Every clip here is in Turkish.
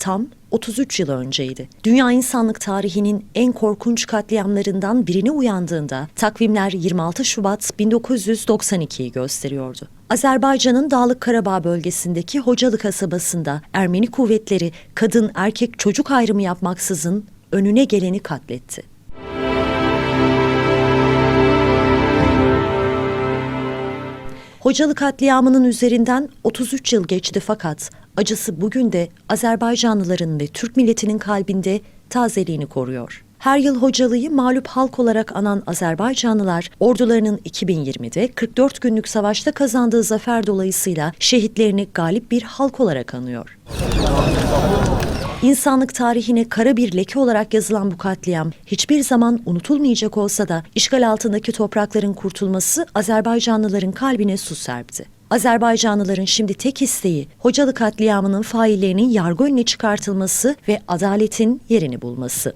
tam 33 yıl önceydi. Dünya insanlık tarihinin en korkunç katliamlarından birine uyandığında takvimler 26 Şubat 1992'yi gösteriyordu. Azerbaycan'ın Dağlık Karabağ bölgesindeki Hocalı kasabasında Ermeni kuvvetleri kadın erkek çocuk ayrımı yapmaksızın önüne geleni katletti. Hocalı katliamının üzerinden 33 yıl geçti fakat acısı bugün de Azerbaycanlıların ve Türk milletinin kalbinde tazeliğini koruyor. Her yıl Hocalı'yı mağlup halk olarak anan Azerbaycanlılar ordularının 2020'de 44 günlük savaşta kazandığı zafer dolayısıyla şehitlerini galip bir halk olarak anıyor. İnsanlık tarihine kara bir leke olarak yazılan bu katliam hiçbir zaman unutulmayacak olsa da işgal altındaki toprakların kurtulması Azerbaycanlıların kalbine su serpti. Azerbaycanlıların şimdi tek isteği Hocalı katliamının faillerinin yargı önüne çıkartılması ve adaletin yerini bulması.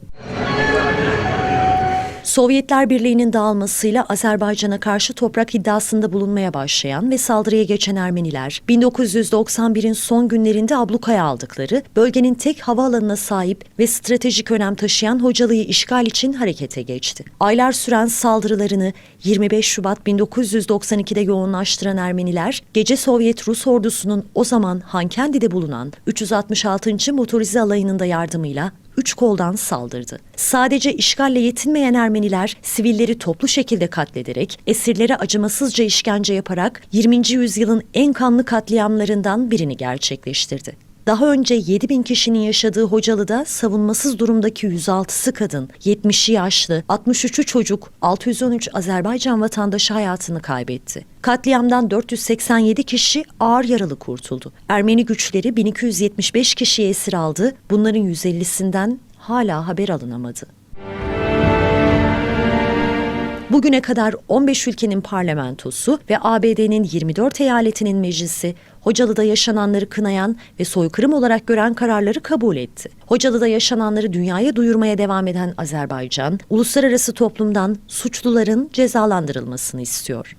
Sovyetler Birliği'nin dağılmasıyla Azerbaycan'a karşı toprak iddiasında bulunmaya başlayan ve saldırıya geçen Ermeniler 1991'in son günlerinde ablukaya aldıkları bölgenin tek havaalanına sahip ve stratejik önem taşıyan Hocalı'yı işgal için harekete geçti. Aylar süren saldırılarını 25 Şubat 1992'de yoğunlaştıran Ermeniler gece Sovyet Rus ordusunun o zaman Hankendi'de bulunan 366. Motorize Alayı'nın da yardımıyla üç koldan saldırdı. Sadece işgalle yetinmeyen Ermeniler sivilleri toplu şekilde katlederek, esirlere acımasızca işkence yaparak 20. yüzyılın en kanlı katliamlarından birini gerçekleştirdi. Daha önce 7 bin kişinin yaşadığı Hocalı'da savunmasız durumdaki 106'sı kadın, 70'i yaşlı, 63'ü çocuk, 613 Azerbaycan vatandaşı hayatını kaybetti. Katliamdan 487 kişi ağır yaralı kurtuldu. Ermeni güçleri 1275 kişiyi esir aldı. Bunların 150'sinden hala haber alınamadı. Bugüne kadar 15 ülkenin parlamentosu ve ABD'nin 24 eyaletinin meclisi Hocalı'da yaşananları kınayan ve soykırım olarak gören kararları kabul etti. Hocalı'da yaşananları dünyaya duyurmaya devam eden Azerbaycan, uluslararası toplumdan suçluların cezalandırılmasını istiyor.